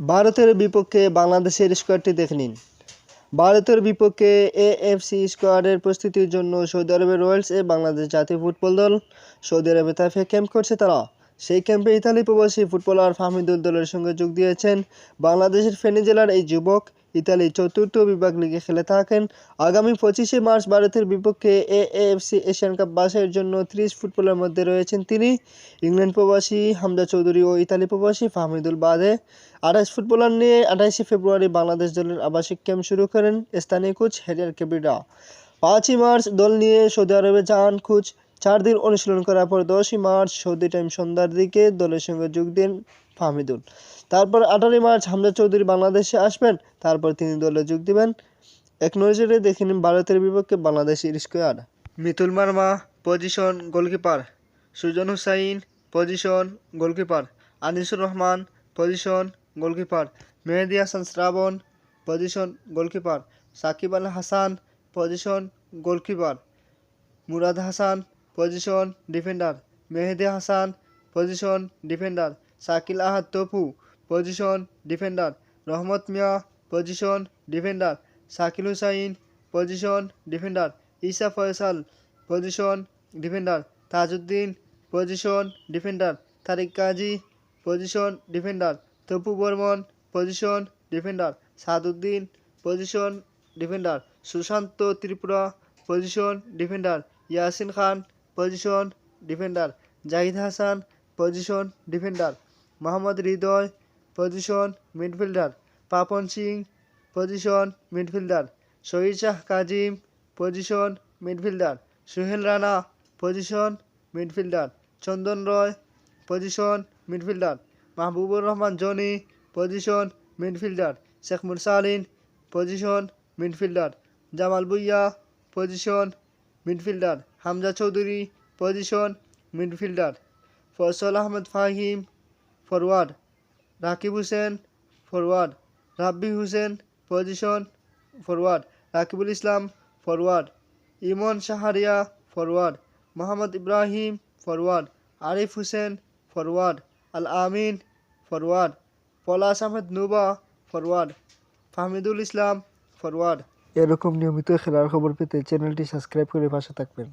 ভারতের বিপক্ষে বাংলাদেশের স্কোয়াডটি দেখে নিন। ভারতের বিপক্ষে এএফসি স্কোয়াডের প্রস্তুতির জন্য সৌদি আরবের রয়্যালস এ বাংলাদেশ জাতীয় ফুটবল দল সৌদি আরবে তাফে ক্যাম্প করছে তারা। সেই ক্যাম্পে ইতালি প্রবাসী ফুটবলার ফাহমিদুল দলের সঙ্গে যোগ দিয়েছেন। বাংলাদেশের ফেনী জেলার এই যুবক ইতালি চতুর্থ বিভাগ লিগে খেলে থাকেন। আগামী পঁচিশে মার্চ ভারতের বিপক্ষে এ এএফসি এশিয়ান কাপ বাসের জন্য ত্রিশ ফুটবলের মধ্যে রয়েছেন তিনি। ইংল্যান্ড প্রবাসী হামজা চৌধুরী ও ইতালি প্রবাসী ফাহমিদুল বাদে। আঠাশ ফুটবলার নিয়ে আঠাশে ফেব্রুয়ারি বাংলাদেশ দলের আবাসিক ক্যাম্প শুরু করেন স্থানীয় কোচ হেরিয়ার কেবিরা। পাঁচই মার্চ দল নিয়ে সৌদি আরবে যান কোচ চার দিন অনুশীলন করার পর দশই মার্চ সৌদি টাইম সন্ধ্যার দিকে দলের সঙ্গে যোগ দেন ফাহমিদুল। তারপর আঠারোই মার্চ হামজা চৌধুরী বাংলাদেশে আসবেন। তারপর তিনি দলে যোগ দিবেন। এক নজরে দেখে নিন ভারতের বিপক্ষে বাংলাদেশের squad Mitul Marma position goalkeeper Sujon Hossain position goalkeeper Anisur Rahman position goalkeeper Mehedi Hasan Srabon position goalkeeper Shakib Al Hasan position goalkeeper Murad Hasan position defender Mehedi Hasan position defender Shakil Ahad Topu position defender Rahmat Mia position defender Shakil Hossain position defender Isa Faysal position defender Tajuddin position defender Tarik Kazi position defender Topu Barman position defender Saaduddin position defender Sushanto Tripura position defender Yasin Khan position defender Zahid Hasan position defender Mohammad Hridoy position midfielder Papon Singh position midfielder Shahid Shah Kazim position midfielder Sohel Rana position midfielder Chandan Roy position midfielder Mahbubur Rahman Jony position midfielder Sheikh Morsalin position midfielder Jamal Bhuyan position midfielder Hamza Choudhury position midfielder Faisal Ahmed Fahim forward Rakib Hossain forward Rabbi Hossain position forward Rakibul Islam forward Emon Shahriar forward Mohammad Ibrahim forward Arif Hossain forward Al Amin forward Palash Ahmed Nuba forward Fahmidul Islam forward এরকম নিয়মিত খেলার খবর পেতে চ্যানেলটি subscribe করে পাশে থাকবেন।